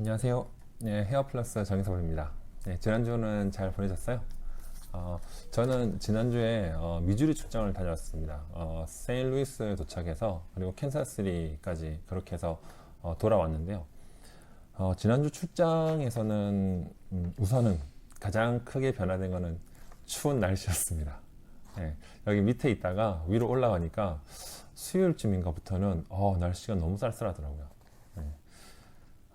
안녕하세요. 네, 헤어플러스 정희섭입니다. 네, 지난주는 잘 보내셨어요? 어, 저는 지난주에 어, 미주리 출장을 다녀왔습니다. 어, 세인루이스에 도착해서 그리고 캔사스리까지 그렇게 해서 어, 돌아왔는데요. 어, 지난주 출장에서는 음, 우선은 가장 크게 변화된 것은 추운 날씨였습니다. 네, 여기 밑에 있다가 위로 올라가니까 수요일쯤인가부터는 어, 날씨가 너무 쌀쌀하더라고요.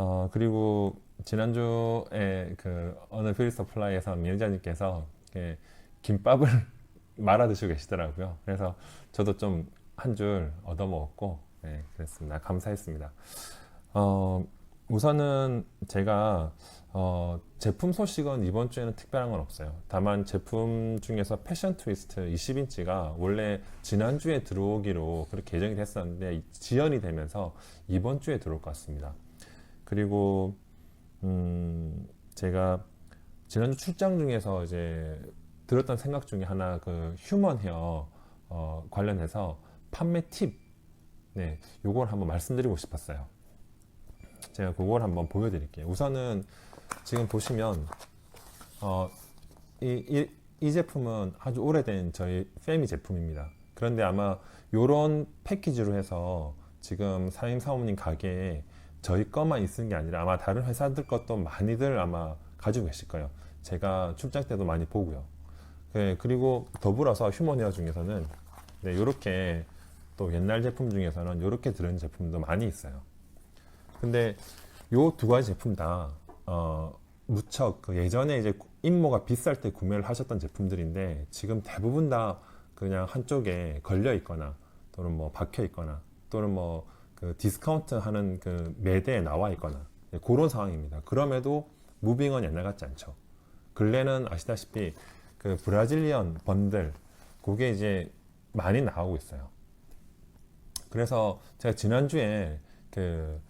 네. 어, 그리고 지난주에 그 어느 뷰리 서플라이에서 매니저님께서 김밥을 말아 드시고 계시더라고요. 그래서 저도 좀 한 줄 얻어 먹었고, 네, 그랬습니다. 감사했습니다. 어, 우선은 제가 어, 제품 소식은 이번 주에는 특별한 건 없어요. 다만 제품 중에서 패션 트위스트 20인치가 원래 지난주에 들어오기로 그렇게 예정이 됐었는데 지연이 되면서 이번 주에 들어올 것 같습니다. 그리고 음, 제가 지난주 출장 중에서 이제 들었던 생각 중에 하나 그 휴먼 헤어 어, 관련해서 판매 팁, 네, 요걸 한번 말씀드리고 싶었어요. 제가 그걸 한번 보여드릴게요. 우선은 지금 보시면 어, 이, 이, 이 제품은 아주 오래된 저희 페미 제품입니다. 그런데 아마 요런 패키지로 해서 지금 사장님 사모님 가게에 저희 것만 있는 게 아니라 아마 다른 회사들 것도 많이들 아마 가지고 계실 거예요. 제가 출장 때도 많이 보고요. 네, 그리고 더불어서 휴먼 헤어 중에서는 네, 요렇게 또 옛날 제품 중에서는 요렇게 들은 제품도 많이 있어요. 근데 요 두 가지 제품 다 어, 무척 그 예전에 이제 임모가 비쌀 때 구매를 하셨던 제품들인데 지금 대부분 다 그냥 한쪽에 걸려 있거나 또는 뭐 박혀 있거나 또는 뭐 그 디스카운트 하는 그 매대에 나와 있거나 네, 그런 상황입니다. 그럼에도 무빙은 옛날 같지 않죠. 근래는 아시다시피 그 브라질리언 번들 그게 이제 많이 나오고 있어요. 그래서 제가 지난주에 그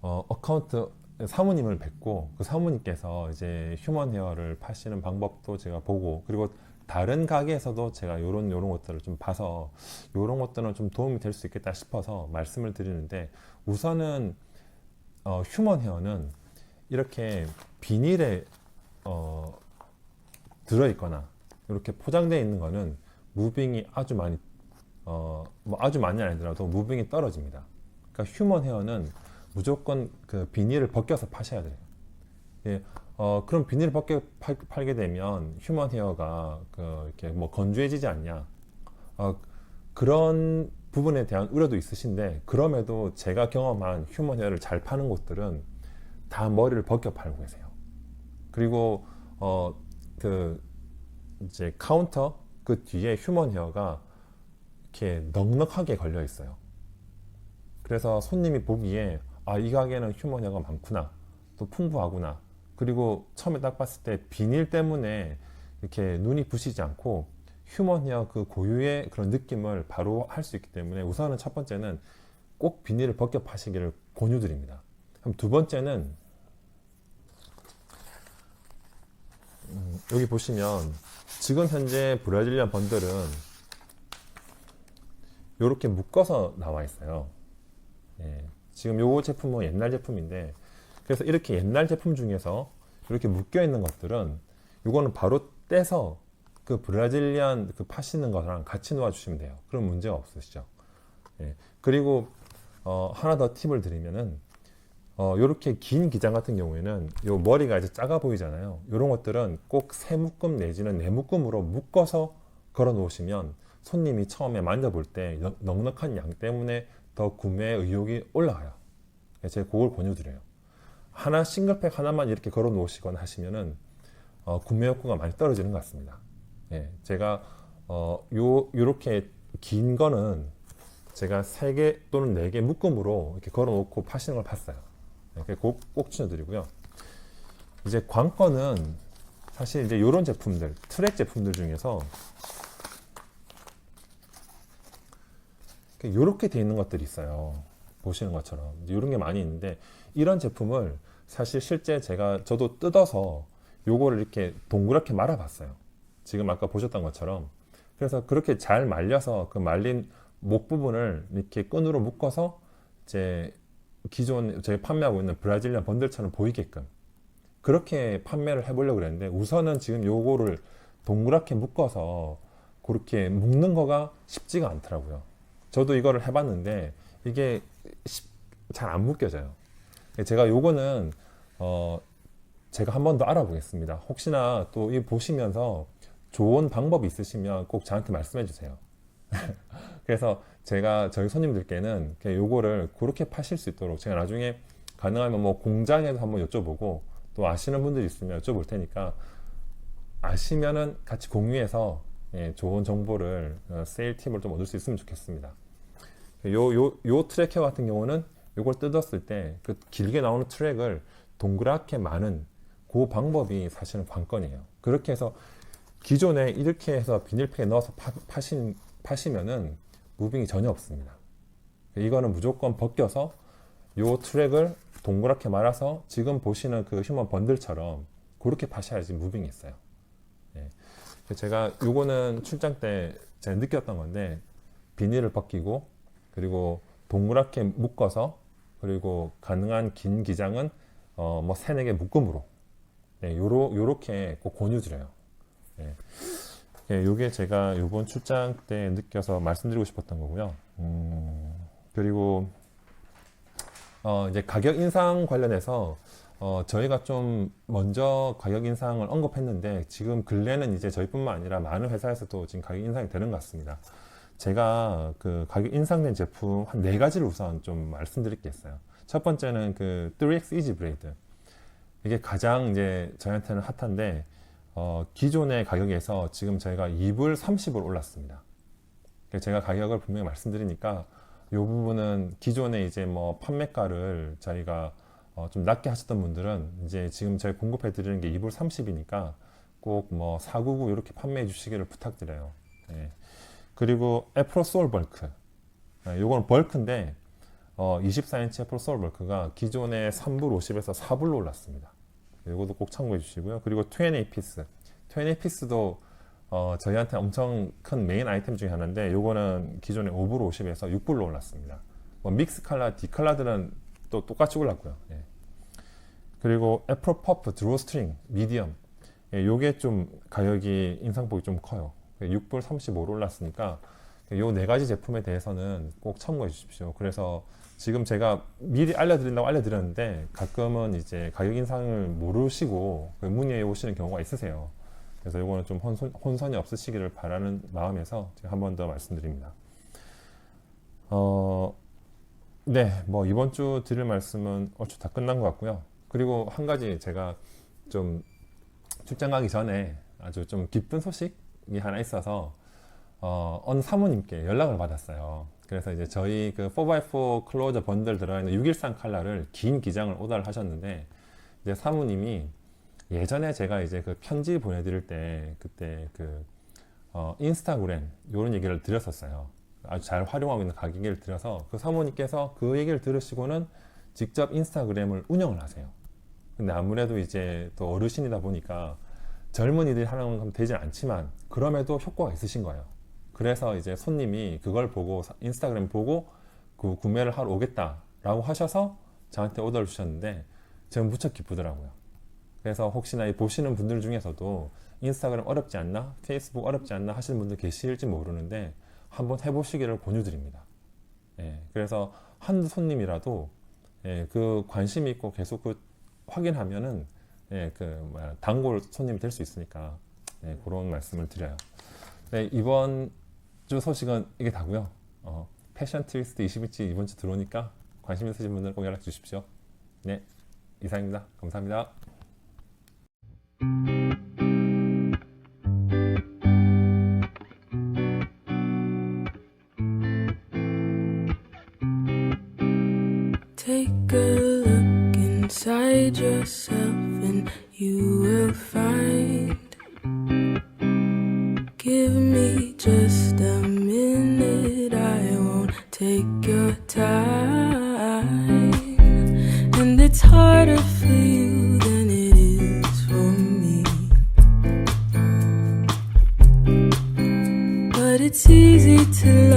어, 어카운트 사모님을 뵙고 그 사모님께서 이제 휴먼 헤어를 파시는 방법도 제가 보고 그리고 다른 가게에서도 제가 요런 요런 것들을 좀 봐서 요런 것들은 좀 도움이 될 수 있겠다 싶어서 말씀을 드리는데 우선은 어, 휴먼 헤어는 이렇게 비닐에 어, 들어 있거나 이렇게 포장되어 있는 거는 무빙이 아주 많이 어, 뭐 아주 많이 아니더라도 무빙이 떨어집니다. 그러니까 휴먼 헤어는 무조건 그 비닐을 벗겨서 파셔야 돼요. 예, 어, 그럼 비닐을 벗겨 팔, 팔게 되면 휴먼 헤어가 그 이렇게 뭐 건조해지지 않냐? 어, 그런 부분에 대한 우려도 있으신데 그럼에도 제가 경험한 휴먼 헤어를 잘 파는 곳들은 다 머리를 벗겨 팔고 계세요. 그리고 어, 그 이제 카운터 그 뒤에 휴먼 헤어가 이렇게 넉넉하게 걸려 있어요. 그래서 손님이 보기에 아, 이 가게는 휴먼 헤어가 많구나. 또 풍부하구나. 그리고 처음에 딱 봤을 때 비닐 때문에 이렇게 눈이 부시지 않고 휴먼 헤어 그 고유의 그런 느낌을 바로 할 수 있기 때문에 우선은 첫 번째는 꼭 비닐을 벗겨 파시기를 권유드립니다. 그럼 두 번째는 음, 여기 보시면 지금 현재 브라질리안 번들은 이렇게 묶어서 나와 있어요. 예, 지금 요 제품은 옛날 제품인데 그래서 이렇게 옛날 제품 중에서 이렇게 묶여 있는 것들은 이거는 바로 떼서 그 브라질리안 그 파시는 거랑 같이 놓아 주시면 돼요. 그럼 문제가 없으시죠. 예, 그리고 어, 하나 더 팁을 드리면은 어, 요렇게 긴 기장 같은 경우에는 요 머리가 이제 작아 보이잖아요. 요런 것들은 꼭 세 묶음 내지는 네 묶음으로 묶어서 걸어 놓으시면 손님이 처음에 만져볼 때 넉- 넉넉한 양 때문에 더 구매 의욕이 올라가요. 그래서 제가 그걸 권유드려요. 하나 싱글팩 하나만 이렇게 걸어 놓으시거나 하시면은 어, 구매 욕구가 많이 떨어지는 것 같습니다. 예, 제가 어, 요 요렇게 긴 거는 제가 세 개 또는 네 개 묶음으로 이렇게 걸어 놓고 파시는 걸 봤어요. 예, 꼭, 꼭 추천드리고요. 이제 관건은 사실 이제 요런 제품들, 트랙 제품들 중에서 이렇게 돼 있는 것들이 있어요. 보시는 것처럼 이런 게 많이 있는데 이런 제품을 사실 실제 제가 저도 뜯어서 요거를 이렇게 동그랗게 말아봤어요. 지금 아까 보셨던 것처럼 그래서 그렇게 잘 말려서 그 말린 목 부분을 이렇게 끈으로 묶어서 이제 기존 저희 판매하고 있는 브라질리안 번들처럼 보이게끔 그렇게 판매를 해보려고 그랬는데 우선은 지금 요거를 동그랗게 묶어서 그렇게 묶는 거가 쉽지가 않더라고요. 저도 이거를 해봤는데 이게 잘 안 묶여져요. 제가 요거는 어 제가 한 번 더 알아보겠습니다. 혹시나 또 이 보시면서 좋은 방법이 있으시면 꼭 저한테 말씀해 주세요. 그래서 제가 저희 손님들께는 요거를 그렇게 파실 수 있도록 제가 나중에 가능하면 뭐 공장에도 한번 여쭤보고 또 아시는 분들이 있으면 여쭤볼 테니까 아시면은 같이 공유해서 예, 좋은 정보를 어, 세일 팁을 좀 얻을 수 있으면 좋겠습니다. 요, 요, 요 트랙터 같은 경우는 요걸 뜯었을 때 그 길게 나오는 트랙을 동그랗게 많은 그 방법이 사실은 관건이에요. 그렇게 해서 기존에 이렇게 해서 비닐팩에 넣어서 파, 파신, 파시면은 무빙이 전혀 없습니다. 이거는 무조건 벗겨서 요 트랙을 동그랗게 말아서 지금 보시는 그 휴먼 번들처럼 그렇게 파셔야지 무빙이 있어요. 예. 제가 요거는 출장 때 제가 느꼈던 건데 비닐을 벗기고 그리고 동그랗게 묶어서 그리고 가능한 긴 기장은 어, 뭐 세네 개 묶음으로 네, 요로, 요렇게 꼭 권유드려요. 예. 예, 요게 제가 요번 출장 때 느껴서 말씀드리고 싶었던 거고요. 음, 그리고 어, 이제 가격 인상 관련해서 어, 저희가 좀 먼저 가격 인상을 언급했는데 지금 근래는 이제 저희뿐만 아니라 많은 회사에서도 지금 가격 인상이 되는 것 같습니다. 제가 그 가격 인상된 제품 한 네 가지를 우선 좀 말씀드릴 게 있어요. 첫 번째는 그 3X 이지 브레이드. 이게 가장 이제 저희한테는 핫한데 어, 기존의 가격에서 지금 저희가 2불 30을 올랐습니다. 제가 가격을 분명히 말씀드리니까 이 부분은 기존에 이제 뭐 판매가를 저희가 어, 좀 낮게 하셨던 분들은 이제 지금 저희 공급해 드리는 게 2불 30이니까 꼭 뭐 499 이렇게 판매해 주시기를 부탁드려요. 네. 그리고 애프로 소울 벌크. 네, 요거는 벌크인데 어, 24인치 애프로 소울 벌크가 기존에 3불 50에서 4불로 올랐습니다. 이것도 꼭 참고해 주시고요. 그리고 2NA 피스. 2NA 피스도 어, 저희한테 엄청 큰 메인 아이템 중에 하나인데 요거는 기존에 5불 50에서 6불로 올랐습니다. 뭐 믹스 칼라, 디칼라들은 또 똑같이 올랐고요. 예. 그리고 애프로 퍼프 드로 스트링 미디엄 예, 요게 좀 가격이 인상폭이 좀 커요. 6불 35로 올랐으니까 요 네 가지 제품에 대해서는 꼭 참고해 주십시오. 그래서 지금 제가 미리 알려드린다고 알려드렸는데 가끔은 이제 가격 인상을 모르시고 그 문의해 오시는 경우가 있으세요. 그래서 이거는 좀 혼선, 혼선 이 없으시기를 바라는 마음에서 제가 한 번 더 말씀드립니다. 어, 네, 뭐 이번 주 드릴 말씀은 얼추 다 끝난 것 같고요. 그리고 한 가지 제가 좀 출장 가기 전에 아주 좀 기쁜 소식이 하나 있어서 어, 어느 사모님께 연락을 받았어요. 그래서 이제 저희 그 4x4 클로저 번들 들어있는 613 칼라를 긴 기장을 오더를 하셨는데 이제 사모님이 예전에 제가 이제 그 편지 보내드릴 때 그때 그 어, 인스타그램 이런 얘기를 드렸었어요. 아주 잘 활용하고 있는 가격 얘기를 드려서 그 사모님께서 그 얘기를 들으시고는 직접 인스타그램을 운영을 하세요. 근데 아무래도 이제 또 어르신이다 보니까 젊은이들이 하는 건 되진 않지만 그럼에도 효과가 있으신 거예요. 그래서 이제 손님이 그걸 보고 인스타그램 보고 그 구매를 하러 오겠다라고 하셔서 저한테 오더를 주셨는데 저는 무척 기쁘더라고요. 그래서 혹시나 이 보시는 분들 중에서도 인스타그램 어렵지 않나, 페이스북 어렵지 않나 하시는 분들 계실지 모르는데 한번 해보시기를 권유드립니다. 예, 그래서 한 손님이라도 예, 그 관심 있고 계속 그 확인하면은 예, 그 단골 손님이 될 수 있으니까 예, 그런 말씀을 드려요. 네, 이번 주 소식은 이게 다고요. 어, 패션 트위스트 20일치 이번 주 들어오니까 관심 있으신 분들 꼭 연락 주십시오. 네, 이상입니다. 감사합니다. Inside yourself and you will find. Give me just a minute, I won't take your time. And it's harder for you than it is for me. But it's easy to